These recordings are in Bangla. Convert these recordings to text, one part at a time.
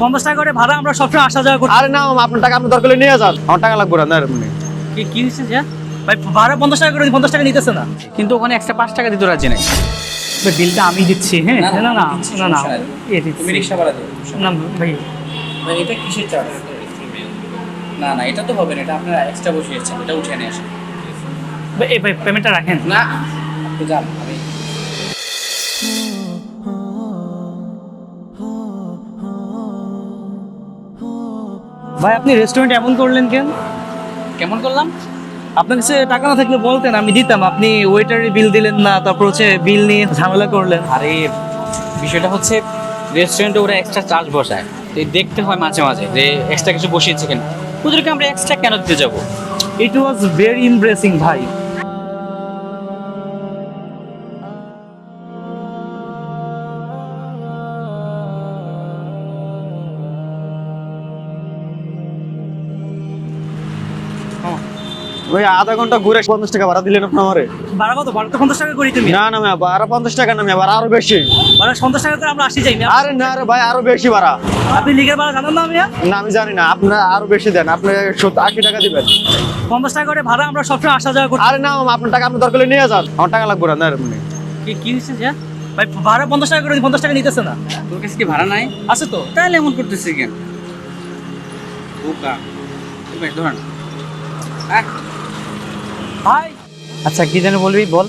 পঞ্চাশ টাকা করে ভাড়া আমরা সবসময় আসা যাওয়া করি আরে না আপনার টাকা আপনি দরকার হলে নিয়ে যান। আমার টাকা লাগবে না এমনি কি কি হচ্ছে যে? ভাই ভাড়া পঞ্চাশ টাকা করে পঞ্চাশ টাকা নিতেছে না। কিন্তু ওখানে এক্সট্রা পাঁচ টাকা দিতে রাজি নাই। বিলটা আমি দিচ্ছি হ্যাঁ? না না না না না এ দিচ্ছি। তুমি রিক্সা ভাড়া না ভাই। ভাই এটা কিসের চার্জ না না এটা তো হবে না এটা আপনারা এক্সট্রা বসিয়েছেন এটা উঠে নিয়ে আসেন। ভাই, এই ভাই পেমেন্টটা রাখেন। না আপনি যান। ভাই আপনি রেস্টুরেন্ট এমন করলেন কেন? কেমন করলাম? আপনার কাছে টাকা না থাকলে বলতেন আমি দিতাম। আপনি ওয়েটারের বিল দিলেন না তারপর হচ্ছে বিল নিয়ে ঝামেলা করলেন। আরে বিষয়টা হচ্ছে রেস্টুরেন্টে ওরা এক্সট্রা চার্জ বসায়। তো দেখতে হয় মাঝে মাঝে যে এক্সট্রা কিছু বসিয়েছে কেন। ওদেরকে আমরা এক্সট্রা কেন দিতে যাব? ইট ওয়াজ ভেরি ইমপ্রেসিং ভাই। ওই আধা ঘণ্টা ঘুরে পঞ্চাশ টাকা ভাড়া দিলেন আপনি আমারে? ভাড়া কত? ভাড়া তো পঞ্চাশ টাকা করি তুমি। না না পঞ্চাশ টাকা না ম্যাম আরও বেশি। ভাড়া পঞ্চাশ টাকা করে আমরা আসি যাই না আরে না রে ভাই আরও বেশি ভাড়া। আপনি লিগের ভাড়া জানেন না আমি না আমি জানি না আপনার আরও বেশি দেন আপনি আশি টাকা দিবেন। পঞ্চাশ টাকা করে ভাড়া আমরা সবসময় আসা যাওয়া করি আরে না আপনার টাকা আপনি দরকার হলে নিয়ে যান। আমার টাকা লাগবে না এমনি কি কি হচ্ছে যে ভাই ভাড়া পঞ্চাশ টাকা করে পঞ্চাশ টাকা নিতেছে না। তোর কাছে কি ভাড়া নাই? আছে তো। তাহলে এমন করতেছে কেন? বোকা। ভাই ধরেন। ভাই। আচ্ছা কি যেন বলবি বল।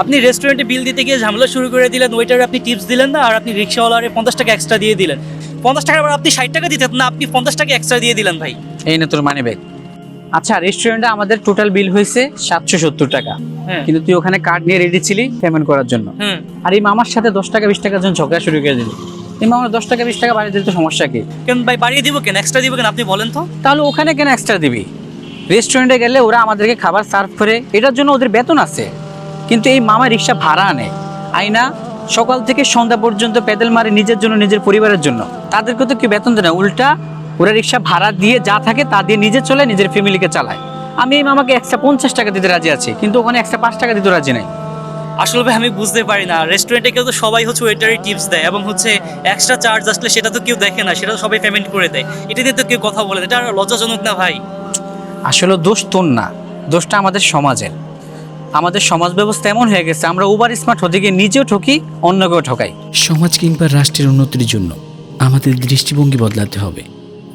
আপনি রেস্টুরেন্টে বিল দিতে গিয়ে ঝামেলা শুরু করে দিলেন ওইটারে আপনি টিপস দিলেন না আর আপনি রিক্সাওয়ালারে পঞ্চাশ টাকা এক্সট্রা দিয়ে দিলেন। পঞ্চাশ টাকার পর আপনি ষাট টাকা দিতেন না আপনি পঞ্চাশ টাকা এক্সট্রা দিয়ে দিলেন ভাই। এই না তোর মানে ব্যাগ আচ্ছা রেস্টুরেন্টে আমাদের টোটাল বিল হয়েছে সাতশো সত্তর টাকা। হ্যাঁ। কিন্তু তুই ওখানে কার্ড নিয়ে রেডি ছিলি পেমেন্ট করার জন্য। আর এই মামার সাথে দশ টাকা বিশ টাকার জন্য ঝগড়া শুরু করে দিলি। এই মামার দশ টাকা বিশ টাকা বাড়িয়ে দিতে সমস্যা কি? কেন ভাই বাড়িয়ে দিব কেন? এক্সট্রা দিব কেন? আপনি বলেন তো। তাহলে ওখানে কেন এক্সট্রা দিবি? রেস্টুরেন্টে গেলে ওরা আমাদেরকে খাবার সার্ভ করে। এটার জন্য ওদের বেতন আছে। কিন্তু এই মামা রিক্সা ভাড়া আনে। আইনা, সকাল থেকে সন্ধ্যা পর্যন্ত পেদল মারে নিজের জন্য, নিজের পরিবারের জন্য। তাদেরকে তো কেউ বেতন দেয় না। উল্টা, ওরা রিক্সা ভাড়া দিয়ে যা থাকে তা দিয়ে নিজে চলে, নিজের ফ্যামিলিকে চালায়। আমি এই মামাকে একশো পঞ্চাশ টাকা দিতে রাজি আছি, কিন্তু ওখানে এক্সট্রা পাঁচ টাকা দিতে রাজি নাই। আসলে ভাই, আমি বুঝতে পারি না। রেস্টুরেন্টে কেউ তো সবাই হচ্ছে ওয়েটারের টিপস দেয় এবং হচ্ছে এক্সট্রা চার্জ আসলে সেটা তো কেউ দেখে না, সেটা তো সবাই পেমেন্ট করে দেয়। এটা নিয়ে তো কেউ কথা বলে। এটা লজ্জাজনক না ভাই? আসলে দোষ তোর না, দোষটা আমাদের সমাজের। আমাদের সমাজ ব্যবস্থা এমন হয়ে গেছে, আমরা উবার স্মার্ট হতে গিয়ে নিজেও ঠকি, অন্যকেও ঠকাই। সমাজ কিংবা রাষ্ট্রের উন্নতির জন্য আমাদের দৃষ্টিভঙ্গি বদলাতে হবে।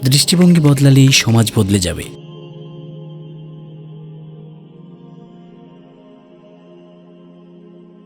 দৃষ্টিভঙ্গি বদলালেই সমাজ বদলে যাবে।